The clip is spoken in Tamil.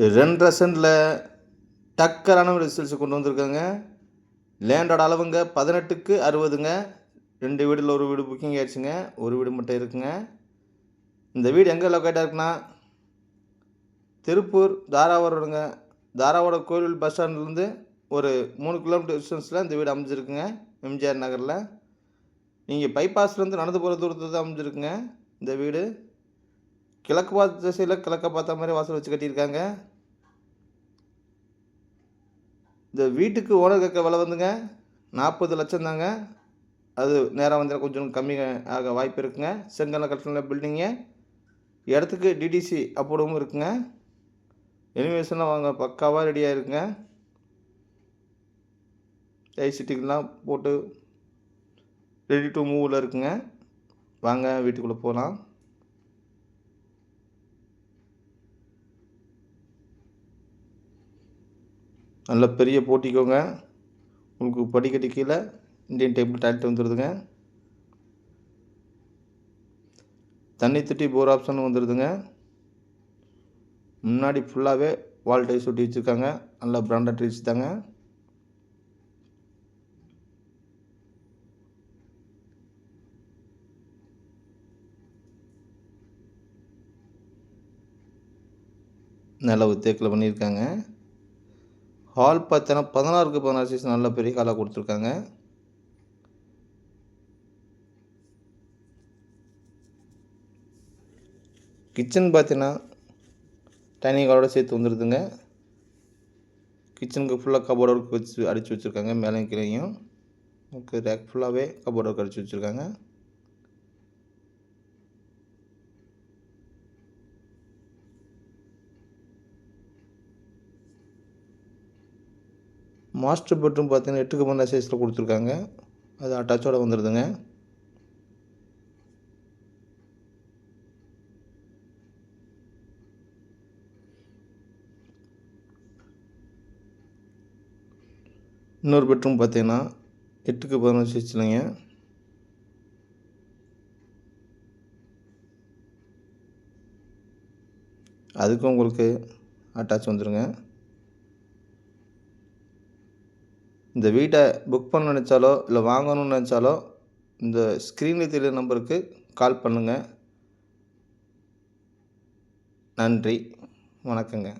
ரெண்டு ரசனில் டக்கரான ரிசல்ட்ஸ் கொண்டு வந்திருக்காங்க. லேண்டோட அளவுங்க பதினெட்டுக்கு அறுபதுங்க. ரெண்டு வீடில் ஒரு வீடு புக்கிங் ஆயிடுச்சுங்க. ஒரு வீடு மட்டும் இருக்குங்க. இந்த வீடு எங்கே லொக்கேட்டாக இருக்குன்னா திருப்பூர் தாராவரோடுங்க. தாராவோட கோவில் பஸ் ஸ்டாண்ட்லேருந்து ஒரு மூணு கிலோமீட்டர் டிஸ்டன்ஸில் இந்த வீடு அமைஞ்சிருக்குங்க. எம்ஜிஆர் நகரில். நீங்கள் பைபாஸ்லேருந்து நடந்து போகிற தூரத்தில் தான் அமைஞ்சிருக்குங்க இந்த வீடு. கிழக்கு பார்த்த திசையில் கிழக்க பார்த்த மாதிரி வாசல் வச்சு கட்டியிருக்காங்க. இந்த வீட்டுக்கு ஓனர் கேட்க விலை வந்துங்க நாற்பது லட்சம் தாங்க. அது நேராக வந்து கொஞ்சம் கம்மி ஆக வாய்ப்பு இருக்குங்க. செங்கல்ல கட்டின பில்டிங்கு இடத்துக்கு டிடிசி அப்போடவும் இருக்குங்க. எலிவேஷன்லாம் வாங்க பக்காவாக ரெடியாக இருக்குங்க ஐசிட்டிக்கெலாம் போட்டு ரெடி டு மூவில் இருக்குங்க. வாங்க வீட்டுக்குள்ளே போகலாம் நல்ல பெரிய போட்டிக்கோங்க. உங்களுக்கு படிக்கட்டு கீழே இந்தியன் டேபிள் டாய்லெட் வந்துடுதுங்க தண்ணி திட்டி போர் ஆப்ஷன் வந்துடுதுங்க முன்னாடி ஃபுல்லாகவே வால் டைஸ் ஒட்டி வச்சுருக்காங்க. நல்ல பிராண்டட் டைல்ஸ் தாங்க. நிலவு தேக்கில் பண்ணியிருக்காங்க. ஹால் பார்த்தோன்னா பதினாறுக்கு பதினாறு சைஸ் நல்ல பெரிய ஹாலாக கொடுத்துருக்காங்க. கிச்சன் பார்த்தீங்கன்னா டைனிங் ஹாலோட சேர்த்து வந்துடுதுங்க கிச்சனுக்கு ஃபுல்லாக கபோர்டு ஒர்க் வச்சு அடித்து வச்சுருக்காங்க மேலேயும் கீழேயும். ஓகே ரேக் ஃபுல்லாகவே கபோர்டு ஒர்க் அடித்து வச்சுருக்காங்க. மாஸ்டர் பெட்ரூம் பார்த்தீங்கன்னா எட்டுக்கு பன்னெண்டு சைஸில் கொடுத்துருக்காங்க. அது அட்டாச்சோட வந்துடுதுங்க இன்னொரு பெட்ரூம் பார்த்தீங்கன்னா எட்டுக்கு பதினஞ்சு சைஸ்லங்க அதுக்கும் உங்களுக்கு அட்டாச் வந்துடுங்க இந்த வீட்டை புக் பண்ண நினச்சாலோ இல்லை வாங்கணும்னு நினச்சாலோ இந்த ஸ்க்ரீனில் தெரிய நம்பருக்கு கால் பண்ணுங்கள் நன்றி. வணக்கங்க.